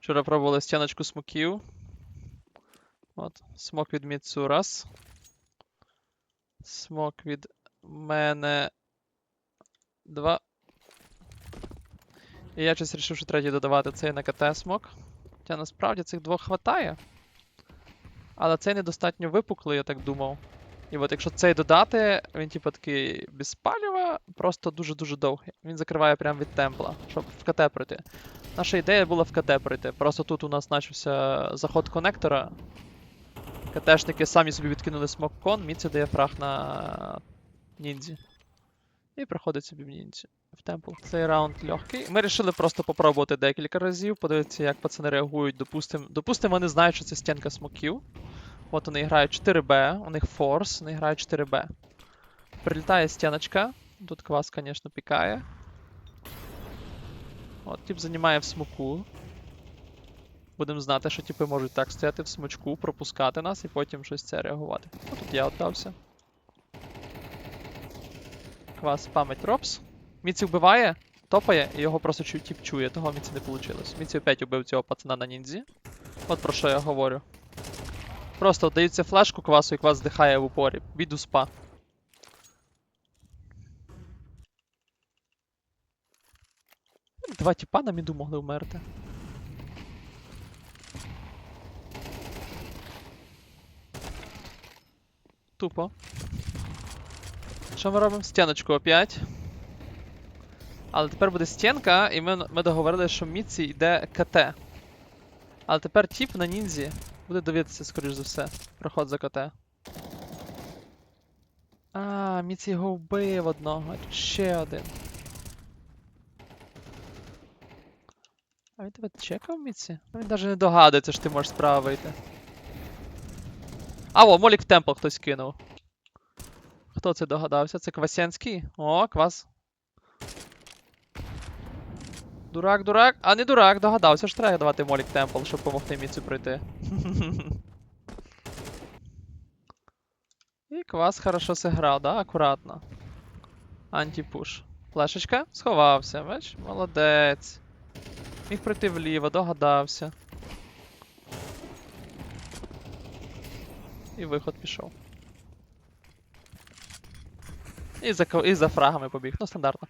Вчора пробували стіночку смоків. От, смок від Міцу раз. Смок від мене. Два. І я щось вирішив, що третій додавати цей на КТ смок. Хоча насправді цих двох хватає. Але цей недостатньо випуклий, я так думав. І от якщо цей додати, він типу такий без палива, просто дуже-дуже довгий. Він закриває прямо від темпла, щоб в КТ пройти. Наша ідея була в КТ пройти. Просто тут у нас почався заход коннектора. КТшники самі собі відкинули смок-кон, Міці дає фраг на ніндзі. І проходить собі в ніндзі. В темпл. Цей раунд легкий. Ми вирішили просто попробувати декілька разів, подивитися, як пацани реагують. Допустим, допустим, вони знають, що це стінка смоків. От вони грають 4Б, у них форс, вони грають 4Б. Прилітає стіночка. Тут квас, звісно, пікає. От, тип займає в смоку. Будемо знати, що типи можуть так стояти в смочку, пропускати нас і потім щось це реагувати. Ну, тут я віддався. Квас пам'ять ропс. Міці вбиває, топає, і його просто чу- тип чує, того Міці не вийшло. Міці опять убив цього пацана на ніндзі. От про що я говорю. Просто дається флешку квасу, і квас здихає в упорі. Від успа. Два тіпа на міду могли вмерти. Тупо. Що ми робимо? Стіночку опять. Але тепер буде стінка, і ми, ми договорили, що Міці йде КТ. Але тепер тіп на ніндзі буде дивитися, скоріш за все. Проход за КТ. А, Міці його вбив одного. Ще один. А він тебе чекав, Міці? Він навіть не догадується, що ти можеш справа вийти. А, о, Молік в темпл хтось кинув. Хто це догадався? Це Квасянський? О, квас. Дурак, дурак. А не дурак, догадався, що треба давати Молік темпл, щоб допомогти Міці пройти. І квас хорошо зіграв, да? Акуратно. Антипуш. Флешечка? Сховався, бач? Молодець. Міг пройти вліво, догадався. І виход пішов. І за, і за фрагами побіг. Ну, стандартно.